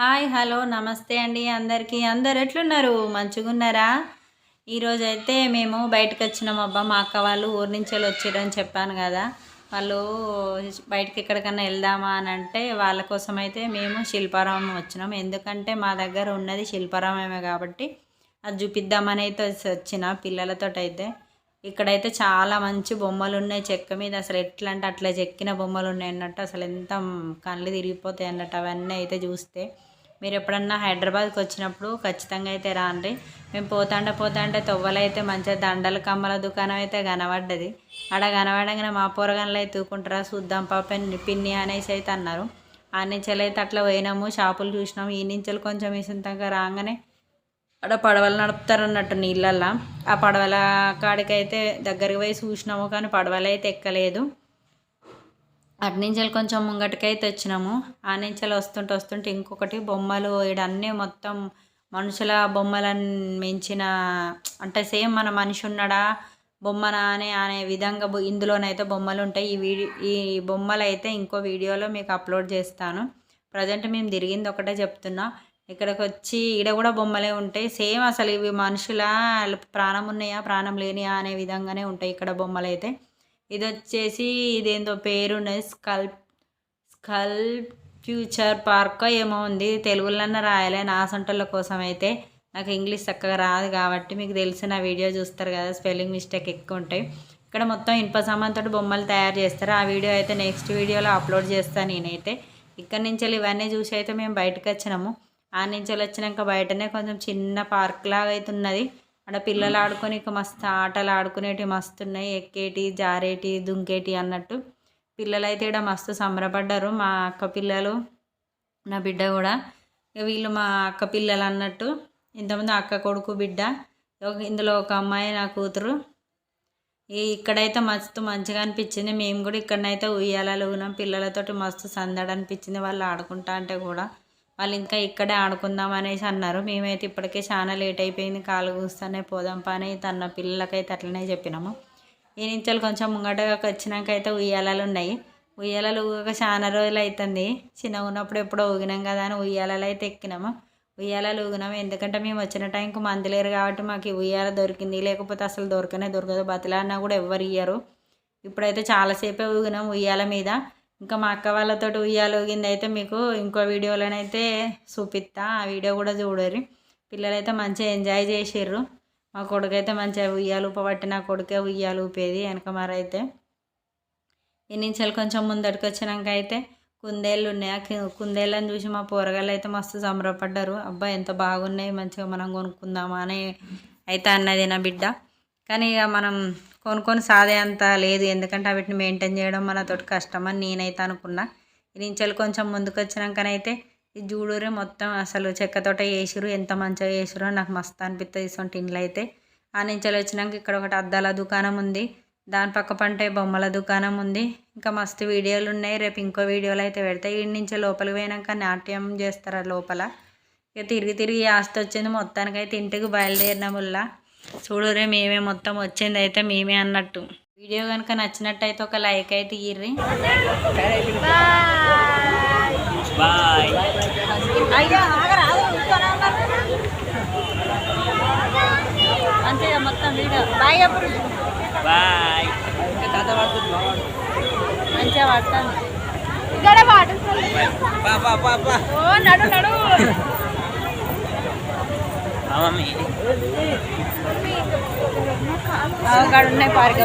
Hi hello నమస్తే అండి అందరికీ. అందరు ఎట్లున్నారు? మంచిగున్నారా? ఈరోజు అయితే మేము బయటకు వచ్చినాం అబ్బా మా అక్క వాళ్ళు ఊరి నుంచి వెళ్ళి వచ్చారని చెప్పాను కదా. వాళ్ళు బయటకి ఎక్కడికన్నా వెళ్దామా అని అంటే వాళ్ళ కోసం అయితే మేము శిల్పారామం వచ్చినాం. ఎందుకంటే మా దగ్గర ఉన్నది శిల్పారామమే కాబట్టి అది చూపిద్దామని అయితే వచ్చిన పిల్లలతో అయితే ఇక్కడైతే చాలా మంచి బొమ్మలు ఉన్నాయి చెక్క మీద. అసలు ఎట్లా అంటే అట్లా చెక్కిన బొమ్మలు ఉన్నాయి అన్నట్టు. అసలు ఎంత కళ్ళు తిరిగిపోతాయి అన్నట్టు అవన్నీ అయితే చూస్తే. మీరు ఎప్పుడన్నా హైదరాబాద్కి వచ్చినప్పుడు ఖచ్చితంగా అయితే రాండి. మేము పోతాండ పోతాంటే తొవ్వలైతే మంచిగా దండల కమ్మల దుకాణం అయితే కనబడ్డది. ఆడ కనబడంగానే మా పోరగాన్లు అయితే తూకుంటారా చూద్దాం పాప పిన్ని అనేసి అయితే అన్నారు. ఆ నుంచి అయితే అట్లా పోయినాము షాపులు చూసినాము. ఈ నుంచెలు కొంచెం ఇసంతంగా రాగానే అక్కడ పడవలు నడుపుతారు అన్నట్టు నీళ్ళల్లో. ఆ పడవల కాడికైతే దగ్గరికి పోయి చూసినాము కానీ పడవలు అయితే ఎక్కలేదు. అటు కొంచెం ముంగటికైతే వచ్చినాము ఆ నుంచి వస్తుంటే వస్తుంటే ఇంకొకటి బొమ్మలు అన్నీ మొత్తం మనుషుల బొమ్మలను మించిన అంటే సేమ్ మన మనిషి ఉన్నాడా బొమ్మనా అనే అనే విధంగా బొ- ఇందులోనైతే బొమ్మలు ఉంటాయి. ఈ వీడియో ఈ బొమ్మలు అయితే ఇంకో వీడియోలో మీకు అప్లోడ్ చేస్తాను. ప్రజెంట్ మేము తిరిగింది ఒకటే చెప్తున్నా. ఇక్కడికి వచ్చి ఈడ కూడా బొమ్మలే ఉంటాయి. సేమ్ అసలు ఇవి మనుషుల ప్రాణం ఉన్నాయా ప్రాణం లేనియా అనే విధంగానే ఉంటాయి ఇక్కడ బొమ్మలు అయితే ఇది వచ్చేసి ఇదేందో పేరు ఉన్నది స్కల్ స్కల్ ఫ్యూచర్ పార్క్ ఏమో ఉంది. తెలుగులోనే రాయలే. నా సొంటల కోసం అయితే. నాకు ఇంగ్లీష్ చక్కగా రాదు కాబట్టి మీకు తెలిసిన వీడియో చూస్తారు కదా. స్పెల్లింగ్ మిస్టేక్ ఎక్కువ ఉంటాయి. ఇక్కడ మొత్తం ఇనుప సామాన్తో బొమ్మలు తయారు చేస్తారు. ఆ వీడియో అయితే నెక్స్ట్ వీడియోలో అప్లోడ్ చేస్తాను నేనైతే. ఇక్కడ నుంచి వెళ్ళి ఇవన్నీ చూసి అయితే మేము బయటకు వచ్చినాము. ఆ నుంచి వచ్చినాక బయటనే కొంచెం చిన్న పార్క్ లాగా అయితే ఉన్నది. ఆడ పిల్లలు ఆడుకొని ఇక మస్తు ఆటలు ఆడుకునేటి మస్తు ఉన్నాయి. ఎక్కేటి జారేటి దుంకేటి అన్నట్టు. పిల్లలు అయితే ఇక్కడ మస్తు సంబరపడ్డారు. మా అక్క పిల్లలు నా బిడ్డ కూడా. వీళ్ళు మా అక్క పిల్లలు అన్నట్టు. ఇంతమంది అక్క కొడుకు బిడ్డ. ఇందులో ఒక అమ్మాయి నా కూతురు. ఇక్కడైతే మస్తు మంచిగా అనిపించింది. మేము కూడా ఇక్కడనైతే ఉయ్యాలలో ఉన్నాం పిల్లలతోటి మస్తు సందడి అనిపించింది. వాళ్ళు ఆడుకుంటా అంటే కూడా. వాళ్ళు ఇంకా ఇక్కడే ఆడుకుందాం అనేసి అన్నారు. మేమైతే ఇప్పటికే చాలా లేట్ అయిపోయింది. కాలు కూస్తానే పోదాం పని తన పిల్లలకైతే అట్లనే చెప్పినాము. ఈ నుంచి కొంచెం ముంగటగా వచ్చినాక అయితే ఉయ్యాలలు ఉన్నాయి. ఉయ్యాలలు ఊగక చాలా రోజులు అవుతుంది చిన్నగా ఉన్నప్పుడు ఎప్పుడో ఊగినాం కదా అని ఉయ్యాలలు అయితే ఎక్కినాము. ఉయ్యాలలు ఊగినాము. ఎందుకంటే మేము వచ్చిన టైంకి మంది లేరు కాబట్టి మాకు ఈ ఉయ్యాల దొరికింది. లేకపోతే అసలు దొరకనే దొరకదు. బతిలాడినా కూడా ఎవ్వరు ఇయ్యరు. ఇప్పుడైతే చాలాసేపే ఊగినాం ఉయ్యాల మీద. ఇంకా మా అక్క వాళ్ళతోటి ఉయ్యాల ఊగింది అయితే మీకు ఇంకో వీడియోలోనైతే చూపిస్తా. ఆ వీడియో కూడా చూడరు. పిల్లలైతే మంచిగా ఎంజాయ్ చేసిర్రు. మా కొడుకు అయితే మంచిగా ఉయ్యాలు ఊపబట్టి నా కొడుకే ఉయ్యాలు ఊపేది వెనక మరైతే ఈ నుంచి కొంచెం ముందటికి వచ్చినాక అయితే కుందేళ్ళు ఉన్నాయి. ఆ కుందేళ్ళని చూసి మా పోరగాళ్ళు అయితే మస్తు సంబరపడ్డారు. అబ్బా ఎంత బాగున్నాయి. మంచిగా మనం కొనుక్కుందామా అని అయితే అన్నది నా బిడ్డ. కానీ ఇక మనం కొనుక్కొని సాదే అంత లేదు. ఎందుకంటే వీటిని మెయింటైన్ చేయడం మనతోటి కష్టం అని నేనైతే అనుకున్నా. ఈ నుంచి కొంచెం ముందుకు వచ్చినాకనైతే ఈ జూడూరే మొత్తం అసలు చెక్కతోట వేసిరు ఎంత మంచిగా వేసిరో నాకు మస్తు అనిపిస్తుంది ఇటువంటి ఇండ్లు అయితే ఆ నుంచెలు వచ్చినాక ఇక్కడ ఒకటి అద్దాల దుకాణం ఉంది దాని పక్క పంటే బొమ్మల దుకాణం ఉంది. ఇంకా మస్తు వీడియోలు ఉన్నాయి. రేపు ఇంకో వీడియోలు అయితే పెడతాయి ఈ నుంచి లోపలికి పోయినాక నాట్యం చేస్తారు ఆ లోపల? ఇక తిరిగి తిరిగి ఆస్తి వచ్చింది. మొత్తానికైతే ఇంటికి బయలుదేరిన వల్ల చూడురే మేమే మొత్తం వచ్చింది అయితే మేమే అన్నట్టు. వీడియో కనుక నచ్చినట్టయితే ఒక లైక్ అయితే ఇర్రి. అంతే మొత్తం వీడియో. బాయ్ అప్పుడు. బాయ్. మంచిగా పడతాను. ఇక్కడ వాటర్ పా పా పా పా. ఓ నడు నడు. ఉన్నాయి పార్క్